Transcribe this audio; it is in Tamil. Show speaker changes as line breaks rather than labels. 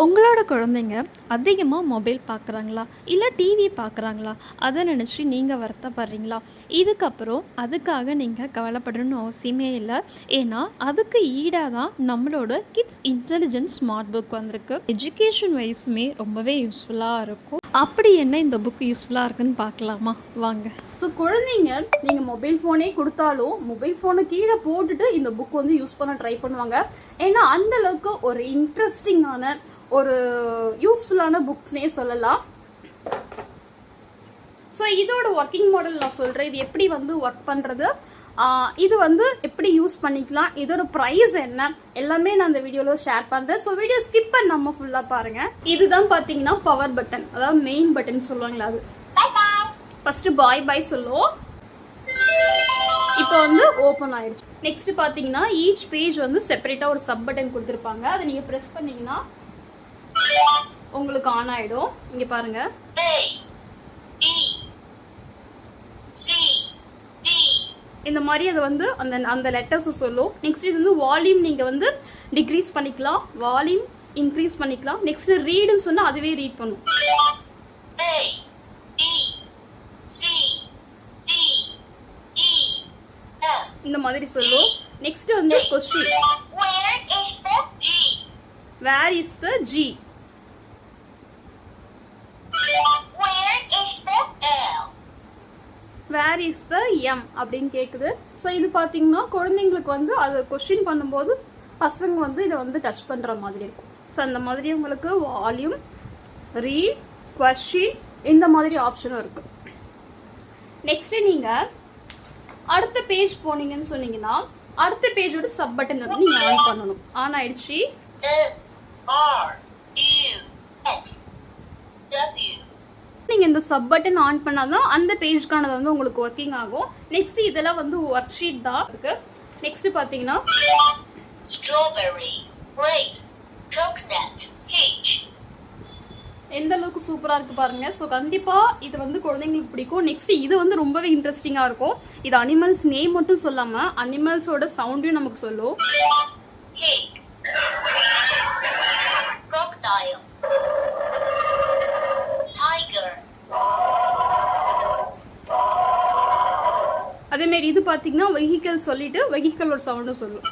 உங்களோட குழந்தைங்க அதிகமாக மொபைல் பார்க்குறாங்களா இல்லை டிவி பார்க்குறாங்களா அதை நினச்சி நீங்கள் வருத்தப்படுறீங்களா? இதுக்கப்புறம் அதுக்காக நீங்கள் கவலைப்படணும்னு அவசியமே இல்லை. ஏன்னா அதுக்கு ஈடாக தான் நம்மளோட கிட்ஸ் இன்டெலிஜென்ஸ் ஸ்மார்ட் புக் வந்திருக்கு. எஜுகேஷன் வைஸுமே ரொம்பவே யூஸ்ஃபுல்லாக இருக்கும். அப்படி என்ன இந்த புக் யூஸ்ஃபுல்லாக இருக்குன்னு பார்க்கலாமா? வாங்க.
ஸோ குழந்தைங்க நீங்கள் மொபைல் ஃபோனே கொடுத்தாலும் மொபைல் ஃபோனை கீழே போட்டுட்டு இந்த புக் வந்து யூஸ் பண்ண ட்ரை பண்ணுவாங்க. ஏன்னா அந்த அளவுக்கு ஒரு இன்ட்ரெஸ்டிங்கான ஒரு யூஸ்ஃபுல்லான புக்ஸ்னே சொல்லலாம். ஸோ இதோட ஒர்க்கிங் மாடல் நான் சொல்கிறேன் இது எப்படி வந்து ஒர்க் பண்ணுறது இது வந்து எப்படி யூஸ் பண்ணிக்கலாம்? இதோட ப்ரைஸ் என்ன? எல்லாமே நான் அந்த வீடியோவில் ஷேர் பண்ணுறேன் ஸோ வீடியோ ஸ்கிப் பண்ணாமல் ஃபுல்லாக பாருங்கள் இதுதான் பார்த்தீங்கன்னா பவர் பட்டன் அதாவது மெயின் பட்டன் சொல்லுவாங்களா அது. ஃபஸ்ட்டு பாய் பாய் சொல்லுவோம். இப்போ வந்து ஓப்பன் ஆயிடுச்சு. நெக்ஸ்ட் பார்த்தீங்கன்னா ஈச் பேஜ் வந்து செப்பரேட்டாக ஒரு சப் பட்டன் கொடுத்துருப்பாங்க. அதை நீங்கள் ப்ரெஸ் பண்ணீங்கன்னா உங்களுக்கு ஆன் ஆயிடும். இங்க பாருங்க. இந்த மாதிரி அது வந்து அந்த அந்த லெட்டர்ஸ் சொல்லும். நெக்ஸ்ட் இது வந்து வால்யூம் நீங்க வந்து டிக்ரீஸ் பண்ணிக்கலாம். வால்யூம் இன்க்ரீஸ் பண்ணிக்கலாம். நெக்ஸ்ட் ரீடுன்னு சொன்னா அதுவே ரீட் பண்ணும்.
E
இந்த மாதிரி சொல்லும். நெக்ஸ்ட் வந்து question? Where is the G where is the M அப்படின்னு கேட்குது ஸோ இது பார்த்தீங்கன்னா குழந்தைங்களுக்கு வந்து அது கொஷின் பண்ணும்போது பசங்க வந்து இதை வந்து டச் பண்ணுற மாதிரி இருக்கும். ஸோ அந்த மாதிரி உங்களுக்கு வால்யூம் ரீட் கொஷின் இந்த மாதிரி ஆப்ஷனும் இருக்குது நெக்ஸ்ட்டு நீங்கள் அடுத்த பேஜ் போனீங்கன்னு சொன்னீங்கன்னா அடுத்த பேஜோட சப் பட்டன் வந்து நீங்கள் ஆன் பண்ணணும். ஆன் ஆயிடுச்சு. சப் பட்டன் ஆன் பண்ணாதான் அந்த பேஜ்க்கானது வந்து உங்களுக்கு ஒர்க்கிங் ஆகும். நெக்ஸ்ட் இதெல்லாம் வந்து ஒர்க் ஷீட் தான் இருக்கு. நெக்ஸ்ட் பார்த்தீங்கன்னா
Coconut Peach.
எந்த அளவுக்கு சூப்பராக இருக்கு பாருங்க. ஸோ கண்டிப்பாக இது வந்து குழந்தைங்களுக்கு பிடிக்கும். நெக்ஸ்ட் இது வந்து ரொம்பவே இன்ட்ரெஸ்டிங்காக இருக்கும். இது அனிமல்ஸ் நேம் மட்டும் சொல்லாமல் அனிமல்ஸோட சவுண்டையும் நமக்கு சொல்லும்.
அதே
அதேமாரி இது பாத்தீங்கன்னா வெஹிக்கல் சொல்லிட்டு வெஹிக்கலோட சவுண்டும் சொல்லும்.